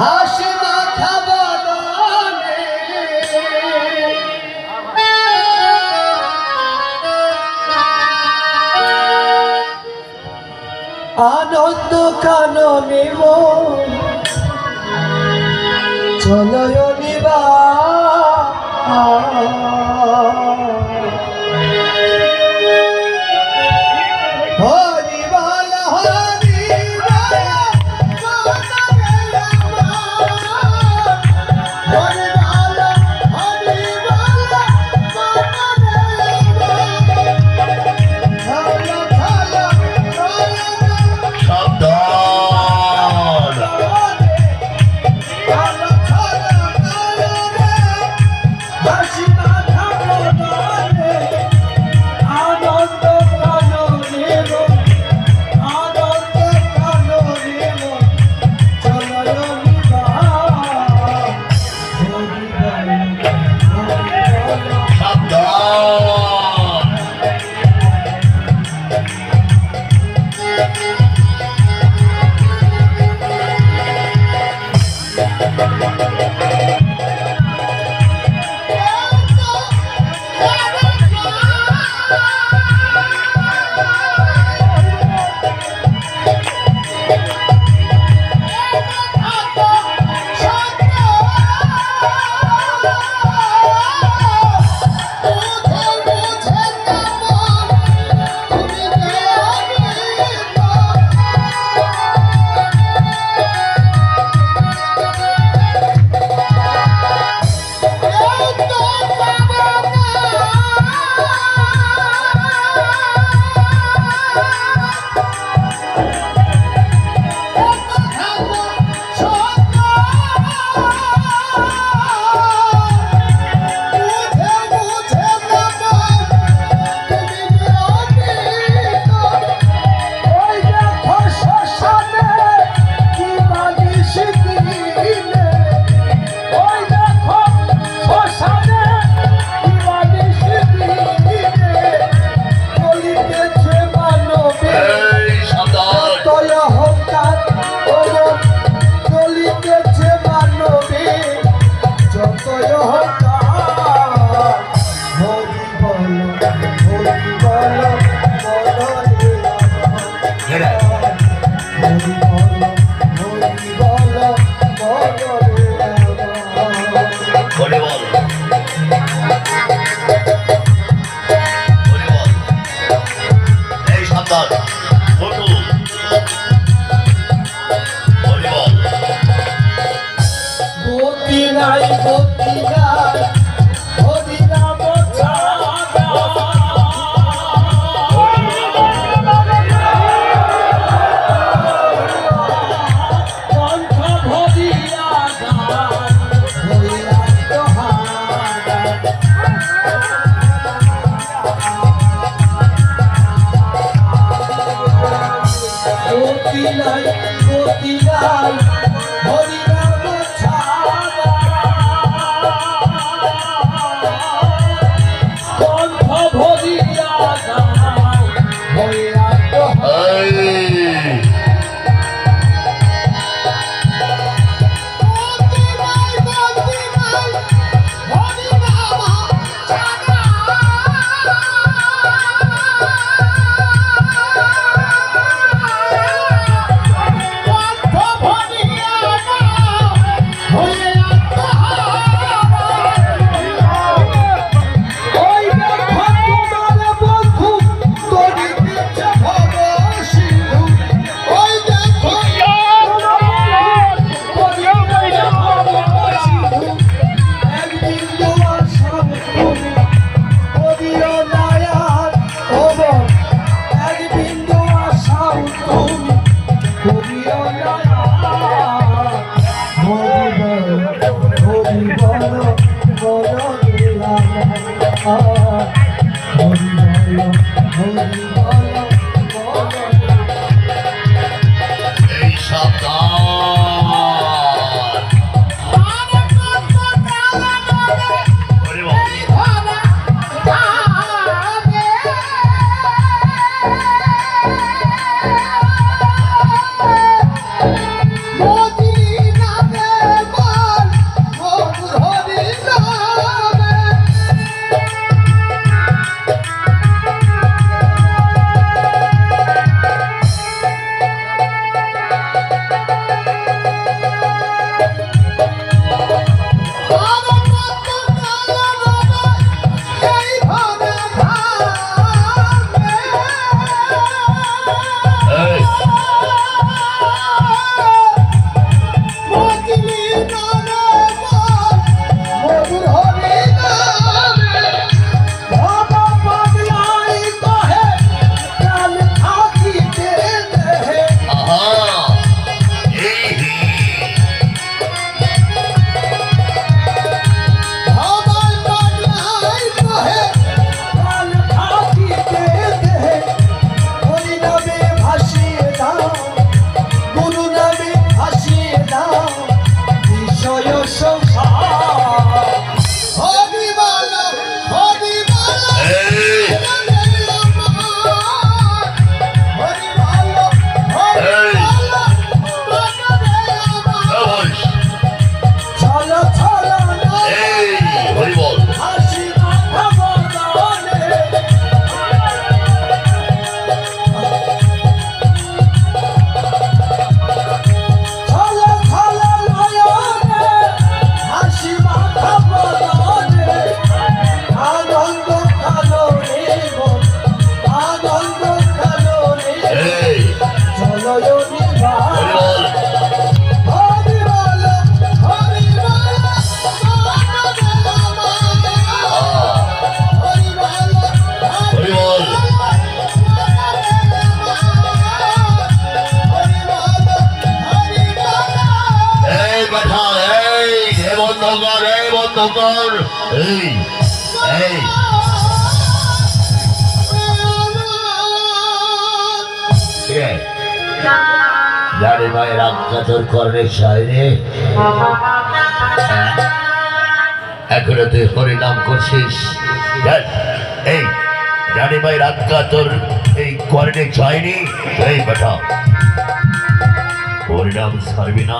হাসি মাখা বদনে আনন্দ কাননে মন। চলয় dog. Lord. কর এই এই কিরে? জানি ভাইয়ের আজ্ঞা তোর কর্ণের সাইরে এখনও তুই হরিনাম করছিস। এই, জানি ভাইয়ের আজ্ঞা তোর এই কর্ণে চাইনি এই বেটা, হরিনাম ছাড়বি না।